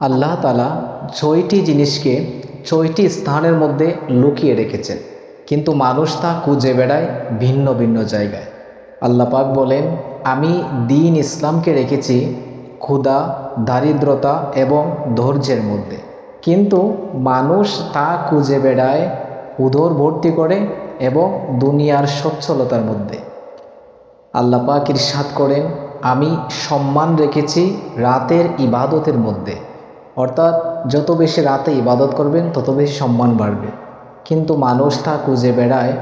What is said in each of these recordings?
আল্লাহ তালা ছয়টি জিনিসকে ছয়টি স্থানের মধ্যে লুকিয়ে রেখেছেন। কিন্তু মানুষ তা খুঁজে বেড়ায় ভিন্ন ভিন্ন জায়গায়। আল্লাহ পাক বলেন, আমি দিন ইসলামকে রেখেছি ক্ষুধা, দারিদ্রতা এবং ধৈর্যের মধ্যে। কিন্তু মানুষ তা খুঁজে বেড়ায় উদর ভর্তি করে এবং দুনিয়ার সচ্ছলতার মধ্যে। আল্লাপাক ইরশাদ করেন, আমি সম্মান রেখেছি রাতের ইবাদতের মধ্যে। অর্থাৎ যত বেশি রাতে ইবাদত করবেন, তত বেশি সম্মান বাড়বে। কিন্তু মানুষ তা খুঁজে বেড়ায়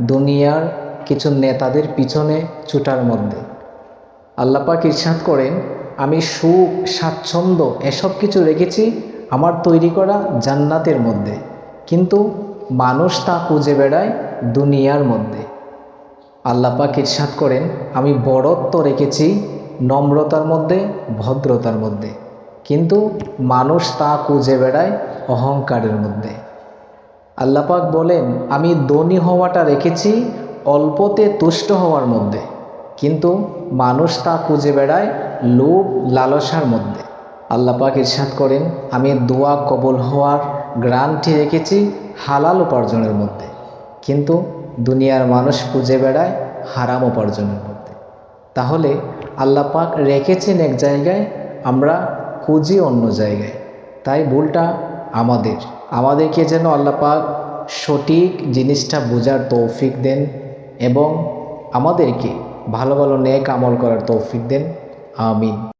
দুনিয়ার কিছু নেতাদের পিছনে ছুটার মধ্যে। আল্লাহ পাক ইরশাদ করেন, আমি সুখ, স্বাচ্ছন্দ্য এসব কিছু রেখেছি আমার তৈরি করা জান্নাতের মধ্যে। কিন্তু মানুষ তা খুঁজে বেড়ায় দুনিয়ার মধ্যে। আল্লাহ পাক ইরশাদ করেন, আমি বড়ত্ব রেখেছি নম্রতার মধ্যে, ভদ্রতার মধ্যে। কিন্তু মানুষ তা খুঁজে বেড়ায় অহংকারের মধ্যে। আল্লাপাক বলেন, আমি ধনী হওয়াটা রেখেছি, অল্পতে তুষ্ট হওয়ার মধ্যে। কিন্তু মানুষ তা খুঁজে বেড়ায় লোভ, লালসার মধ্যে। আল্লাপাক ইরশাদ করেন, আমি দোয়া কবল হওয়ার গ্রান্টি রেখেছি হালাল উপার্জনের মধ্যে। কিন্তু দুনিয়ার মানুষ খুঁজে বেড়ায় হারাম উপার্জনের মধ্যে। তাহলে আল্লাপাক রেখেছেন এক জায়গায়, আমরা খুঁজি অন্য জায়গায়। তাই ভুলটা আমাদের। আমাদেরকে যেন আল্লাপাক সঠিক জিনিসটা বোঝার তৌফিক দেন এবং আমাদেরকে ভালো ভালো নেক আমল করার তৌফিক দেন। আমিন।